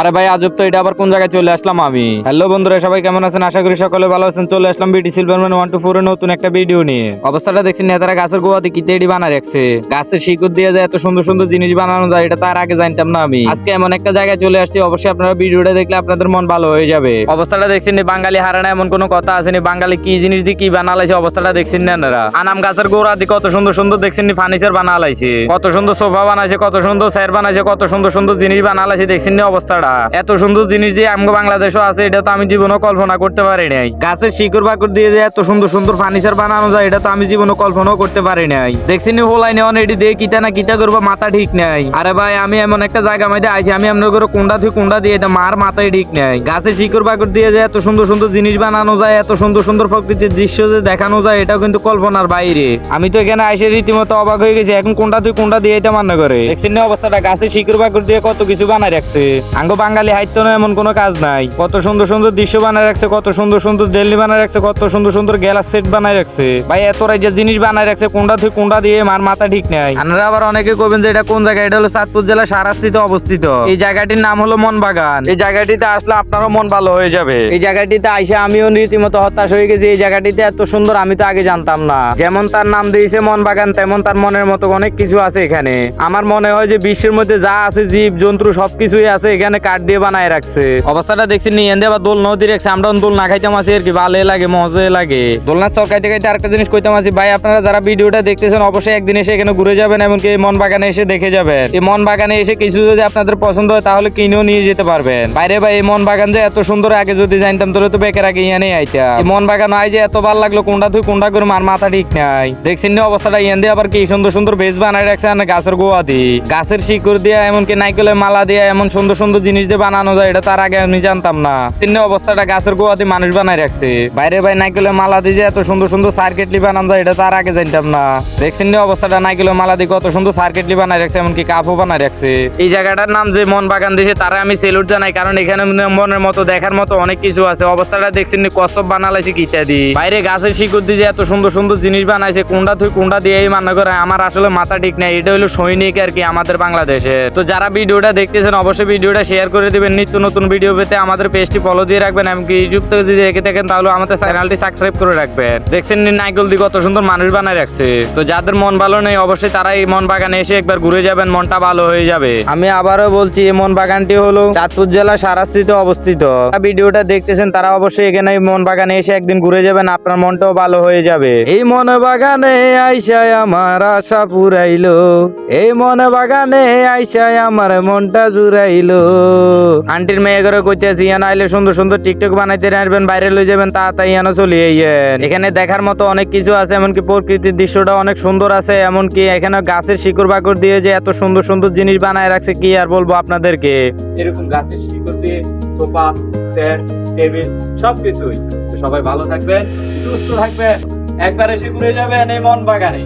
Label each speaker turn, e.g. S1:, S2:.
S1: আরে ভাই, আজব তো এটা আবার কোন জায়গায় চলে আসলাম আমি? হ্যালো বন্ধুরা, সবাই কেমন আছেন? আশা করি সকলে ভালো আছেন। চলে আসলাম বিটি সিলভারম্যান ওয়ান টু ফোর নতুন একটা ভিডিও নিয়ে। অবস্থাটা দেখছি নেতারা গাছের গোয়াতে কি তেড়ি বানা রাখছে। গাছের শিকড় দিয়ে যায় এত সুন্দর সুন্দর জিনিস বানানো যায়, এটা তার আগে জানতাম না আমি। আজকে এমন একটা জায়গায় চলে আসছি, অবশ্যই আপনারা ভিডিওটা দেখলে আপনাদের মন ভালো হয়ে যাবে। অবস্থাটা দেখছেন বাঙালি হারানা, এমন কোনো কথা আসেনি বাঙালি কি জিনিস দিয়ে কি বানালাইছে? অবস্থাটা দেখছেন না আনাম গাছের গোড়া দিয়ে কত সুন্দর সুন্দর দেখছেন ফার্নিচার বানালাইছে। কত সুন্দর সোফা বানাইছে, কত সুন্দর চেয়ার বানাইছে, কত সুন্দর সুন্দর জিনিস বানালাইছে, দেখছেন নি অবস্থাটা এত সুন্দর জিনিস যে আমগো বাংলাদেশও আছে, এটা তো আমি জীবনও কল্পনা করতে পারি নাই। গাছের শিকড় বাকড় দিয়ে যে এত সুন্দর সুন্দর ফার্নিচার বানানো যায়, এটা তো আমি জীবনও কল্পনাও করতে পারি নাই। দেখছি নি হোলাই নেওয়ান এটি দিয়ে কিতা না কিতা করব, মাথা ঠিক নাই। আরে ভাই, আমি এমন একটা জায়গা মধ্যে আইছি, আমি আপনার করে কোনটা থেকে কোনটা দিয়ে এটা মার মাথায় ঠিক নাই। গাছের শিকড় বাকড় দিয়ে যে এত সুন্দর সুন্দর জিনিস বানানো যায়, এত সুন্দর সুন্দর প্রকৃতির দৃশ্য যে দেখানো যায়, এটাও কিন্তু কল্পনার বাইরে। আমি তো এখানে আইসে রীতিমতো অবাক হয়ে গেছি, এখন কোনটা তুই কোনটা দিয়ে এটা মান্য করে। দেখছেন না অবস্থাটা, গাছের শিকড় বাকড় দিয়ে কত কিছু বানায় রাখছে। আঙ্গ বাঙালি হাইতো না, এমন কোনো কাজ নাই। কত সুন্দর সুন্দর দৃশ্য বানায় রাখছে, কত সুন্দর সুন্দর দিল্লি বানায় রাখছে, কত সুন্দর সুন্দর গ্যালাস সেট বানায় রাখছে। ভাই, এত রাজ্যের জিনিস বানায় রাখছে কোনটা তুই কোনটা দিয়ে মার মাথা ঠিক নাই। আপনারা আবার অনেকে কবেন যে এটা কোন জায়গা? এটা হলো চাঁদপুর জেলা সারাস্তিতে অবস্থিত। এই জায়গাটির নাম হলো মন বাগান এই জায়গাটিতে আসলে আপনারও মন ভালো হয়ে যাবে। এই জায়গাটিতে আইসে আমিও রীতিমতো হতাশ হয়ে গেছি। এই জায়গাটিতে এত সুন্দর আমি তো আগে জানতাম না। যেমন তার নাম দিয়েছে মন বাগান তেমন তার মনের মতো অনেক কিছু আছে এখানে। আমার মনে হয় যে বিশ্বের মধ্যে যা আছে, জীব, জন্তু, সবকিছুই আছে এখানে। কাঠ দিয়ে বানায় রাখছে। অবস্থাটা দেখছি নিয়ে এনে আবার দোল নদী রাখছে আমরা দোল না খাইতাম আছি আর কি ভালো লাগে মজা লাগে। দোলনার চর খাইতে খাইতে আরেকটা জিনিস কইতাম আছি ভাই, আপনারা যারা ভিডিওটা দেখতেছেন, অবশ্যই একদিন এসে এখানে ঘুরে যাবেন, এমনকি মন বাগানে এসে দেখে যাবেন। এই মন বাগানে এসে কিছু যদি আপনাদের পছন্দ হয়, তাহলে কিনেও নিয়ে যেতে পারবেন। বাইরে ভাই, এই মন বাগান যে এত সুন্দর, আগে যদি জানতাম, তাহলে তো বেকার আগে ইয়ানে আইতা এই মন বাগান আই যে এত ভালো লাগল, কোনটা তুই কোনটা করে মার মাথা ঠিক নাই। দেখছেন না অবস্থাটা, ইয়ান দিয়ে আবার কি সুন্দর সুন্দর বেশ বানায় রাখছে গাছের গোয়া দি। গাছের শিকড় দিয়ে, এমনকি নাইকেলের মালা দিয়ে, এমন সুন্দর সুন্দর জিনিস দিয়ে বানানো যায়, এটা তার আগে আমি জানতাম না। তিন অবস্থাটা গাছের গোয়া দিয়ে মানুষ বানাই রাখছে। বাইরে ভাই নাইকেলের মালা দিয়ে যে এত সুন্দর সুন্দর সার্কিটলি বানানো যায়, এটা তার আগে জানতাম না। দেখছেন না অবস্থাটা নাইকেলের মালা দিয়ে কত সুন্দর সার্কিটলি বানাই রাখছে, এমনকি কাপও বানায় রাখছে। এই জায়গাটার নাম যে মন বাগান দিয়েছে, তারা আমি সেলুট জানাই, কারণ এখানে মনের মতো, দেখার মতো অনেক কিছু আছে। অবস্থাটা দেখছেন কচ্ছপ বানালাইছে কি ইত্যাদি বাইরে গাছের শিকড় দিয়ে যে এত সুন্দর সুন্দর জিনিস বানাইছে কোনটা তুই কোনটা দিয়ে এই মান্য করে, আমার আসলে মাথা ঠিক নাই। এটা হলো সৈনিক আর কি আমাদের বাংলাদেশে তো যারা ভিডিওটা দেখতেছেন, অবশ্যই ভিডিওটা শেয়ার করে দিবেন। নিত্য নতুন ভিডিও পেতে আমাদের পেজটি ফলো দিয়ে রাখবেন এমনকি ইউটিউব থেকে যদি দেখে থাকেন, তাহলে আমাদের চ্যানেলটি সাবস্ক্রাইব করে রাখবেন। দেখছেন নাইকল দি কত সুন্দর মানুষ বানায় রাখছে। তো যাদের মন ভালো নেই, অবশ্যই তারা এই মন বাগানে এসে একবার ঘুরে যাবেন, মনটা ভালো হয়ে যাবে। আমি আবারও বলছি, এই মন বাগানটি হলো চাঁদপুর জেলা সারাস্তিতে অবস্থিত। ভিডিওটা দেখতেছেন, তারা অবশ্যই এখানে মন বাগানে এসে একদিন ঘুরে যাবেন, আপনার মনটাও ভালো হয়ে যাবে। এই মন বাগানে আইসায় আমার আশা পুরাইলো। এই মন বাগানে আইসায় আমার মনটা জুড়াইলো। আন্টির মেয়ে করে কইতেছি, ইয়ান আইলে সুন্দর সুন্দর টিকটক বানাইতে আসবেন বাইরে লই যাবেন, তাড়াতাড়ি ইয়ানো চলে আইয়েন। এখানে দেখার মতো অনেক কিছু আছে, এমনকি প্রকৃতির দৃশ্যটা অনেক সুন্দর আছে, এমনকি এখানে গাছের শিকড় বাকড় দিয়ে যে এত সুন্দর সুন্দর জিনিস বানায় রাখছে, কি আর বলব আপনাদেরকে?
S2: এরকম গাছের শিকড় দিয়ে সোফা, চেয়ার, টেবিল, সবকিছুই। সবাই ভালো থাকবেন, সুস্থ থাকবেন, একবার এসে যাবেন এই মন বাগানে।